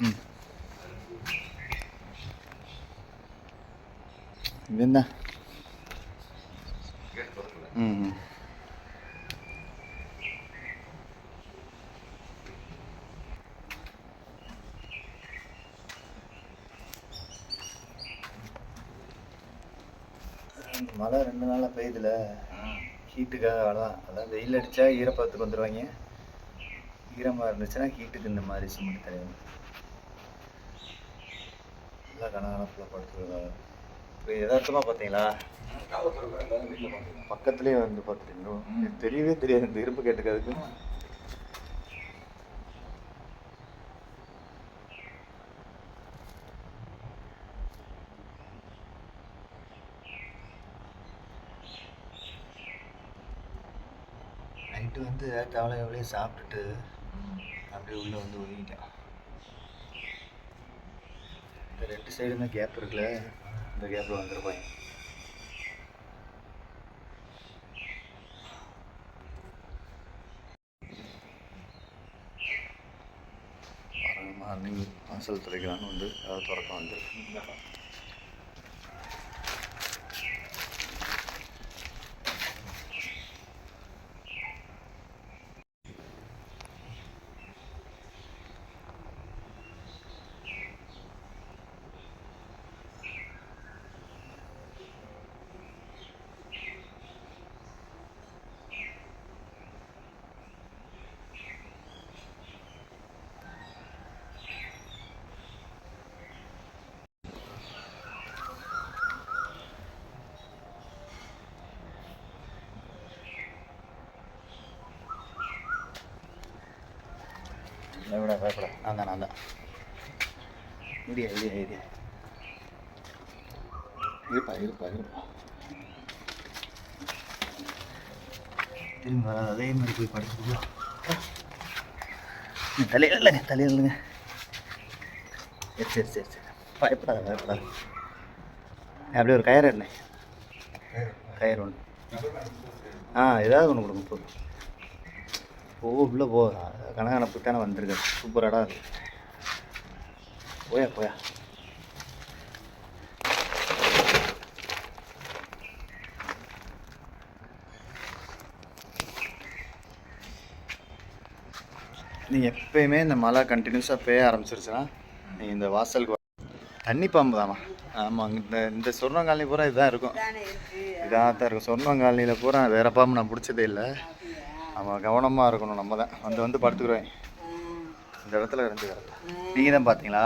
ம் என்ன ம். மழை ரெண்டு நாளாக பெய்யுதுல. ஹீட்டுக்காக அவ்வளோதான் அதான் வெயில் அடித்தா ஈரப்பதத்துக்கு வந்துடுவாங்க ஈரமாக இருந்துச்சுன்னா ஹீட்டுக்கு இந்த மாதிரி சிமெண்ட் தருவாங்க நல்லா கனகனப்பில் படுத்துருக்காங்க இப்போ எதார்த்தமாக பார்த்தீங்களா பக்கத்துலேயே வந்து பார்த்துட்டீங்களோ எனக்கு தெரியவே தெரியாது. இந்த இருப்பு கேட்டுக்கிறதுக்கு நைட்டு வந்து கவலை எவ்வளோ சாப்பிட்டுட்டு அப்படியே உள்ளே வந்து ஒதுங்கிட்டேன். இந்த ரெண்டு சைடுமே கேப் இருக்குல்ல இந்த கேப்பில் வந்துருப்பாங்க. மார்னிங் வாசல் துறைக்கலான்னு வந்து அதாவது திறக்க வந்துருக்கு. விட பயப்பட நான் தான் நான் தான் இடியா இடியா இடியா இருப்பா இருப்பா இருப்பா. திரும்பி வராது அதே மாதிரி போய் படுத்துக்கலாம் தலையில் இல்லைங்க தலையில் இல்லைங்க. சரி சரி சரி சரி. பயப்படாத பயப்படாத. அப்படியே ஒரு கயிறு என்ன கயிறு ஒன்று ஆ ஏதாவது ஒன்று கொடுங்க போதும். போ உள்ளே போ. கனகனப்பு தானே வந்திருக்க சூப்பராடா இருக்கு போயா போயா. நீ எப்பயுமே இந்த மழை கண்டினியூஸாக பெய்ய ஆரம்பிச்சிருச்சுன்னா நீ இந்த வாசலுக்கு தண்ணி பாம்பு தாம்மா. ஆமாம் இந்த இந்த சொர்ணங்காலனி பூரா இதுதான் இருக்கும். இதாக தான் இருக்கும். சொர்ணங்காலனியில் பூரா வேற பாம்பு நான் பிடிச்சதே இல்லை. நம்ம கவனமாக இருக்கணும் நம்ம தான் வந்து வந்து படுத்துக்குறேன் இந்த இடத்துல இருந்து நீங்கள் தான் பார்த்தீங்களா?